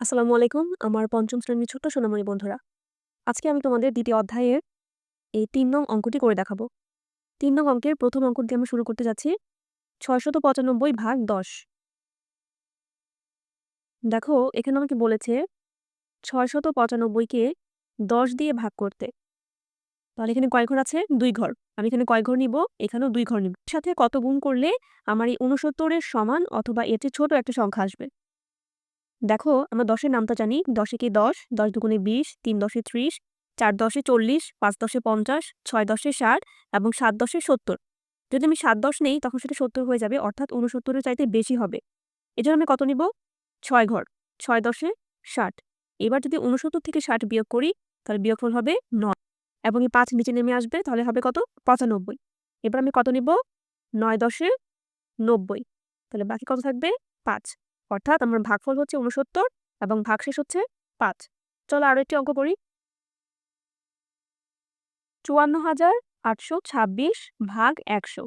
আসসালামু আলাইকুম। আমার পঞ্চম শ্রেণির ছোট্ট সোনামণি বন্ধুরা। আজকে আমি তোমাদের দ্বিতীয় অধ্যায়ের এই তিন নং অঙ্কটি করে দেখাবো। তিন নং অঙ্কের প্রথম অঙ্ক দিয়ে আমি শুরু করতে যাচ্ছি। ছয়শত পঁচানব্বই ভাগ দশ। দেখো, এখানে আমাকে বলেছে ছয়শত পঁচানব্বইকে দশ দিয়ে ভাগ করতে। তাহলে এখানে কয় ঘর আছে? দুই ঘর। আমি এখানে কয় ঘর নিব? এখানেও দুই ঘর নিব। সাথে কত গুণ করলে আমার এই উনসত্তরের সমান অথবা চেয়ে ছোট একটা সংখ্যা আসবে? দেখো, আমরা দশের নামটা জানি। দশে কি দশ? দশ দুগুণে বিশ, তিন দশে ত্রিশ, চার দশে চল্লিশ, পাঁচ দশে পঞ্চাশ, ছয় দশে ষাট এবং সাত দশে সত্তর। যদি আমি সাত দশ নেই, তখন সেটা সত্তর হয়ে যাবে, অর্থাৎ উনসত্তরের চাইতে বেশি হবে। এজন্য আমি কত নিব? ছয় ঘর, ছয় দশে ষাট। এবার যদি উনসত্তর থেকে ষাট বিয়োগ করি, তাহলে বিয়োগফল হবে নয়। এবং এই পাঁচ নিচে নেমে আসবে, তাহলে হবে কত? পঁচানব্বই। এবার আমি কত নিব? নয় দশে নব্বই। তাহলে বাকি কত থাকবে? পাঁচ। অর্থাৎ আমার ভাগফল হচ্ছে উনসত্তর এবং ভাগশেষ হচ্ছে পাঁচ। চলো আরও একটি অঙ্ক করি। চুয়ান্ন হাজার আটশো ছাব্বিশ ভাগ একশো।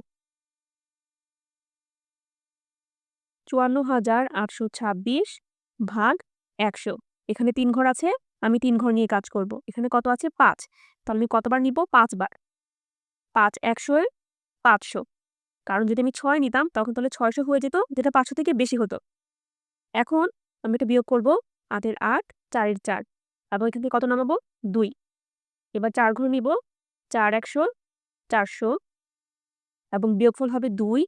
চুয়ান্ন হাজার আটশো ছাব্বিশ ভাগ একশো। এখানে তিন ঘর আছে, আমি তিন ঘর নিয়ে কাজ করব। এখানে কত আছে? পাঁচ। তাহলে আমি কতবার নিব? পাঁচবার। পাঁচ একশো পাঁচশো। কারণ যদি আমি ছয় নিতাম, তখন তাহলে ছয়শো হয়ে যেত, যেটা পাঁচশো থেকে বেশি হতো। এখন আমি এটা বিয়োগ করব আটের আট, চারের চার এবং এখান থেকে কত নামাবো? দুই। এবার চার ঘর নিব, চার একশো, চারশো এবং বিয়োগফল হবে দুই,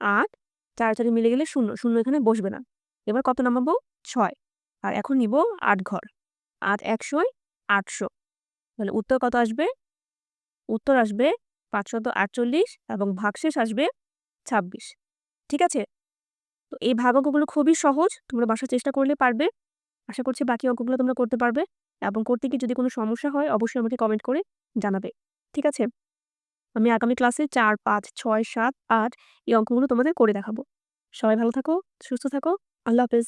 আট, চার চারে মিলে গেলে শূন্য শূন্য এখানে বসবে না। এবার কত নামাবো? ছয়। আর এখন নিব আট ঘর। আট একশোয় আটশো। তাহলে উত্তর কত আসবে? উত্তর আসবে পাঁচশত আটচল্লিশ এবং ভাগশেষ আসবে ছাব্বিশ। ঠিক আছে? তো এই ভাগ অঙ্কগুলো খুবই সহজ, তোমরা বাসার চেষ্টা করলে পারবে। আশা করছি বাকি অঙ্কগুলো তোমরা করতে পারবে এবং করতে গিয়ে যদি কোনো সমস্যা হয়, অবশ্যই আমাকে কমেন্ট করে জানাবে। ঠিক আছে? আমি আগামী ক্লাসে চার, পাঁচ, ছয়, সাত, আট এই অঙ্কগুলো তোমাদের করে দেখাবো। সবাই ভালো থাকো, সুস্থ থাকো, আল্লাহ হাফেজ।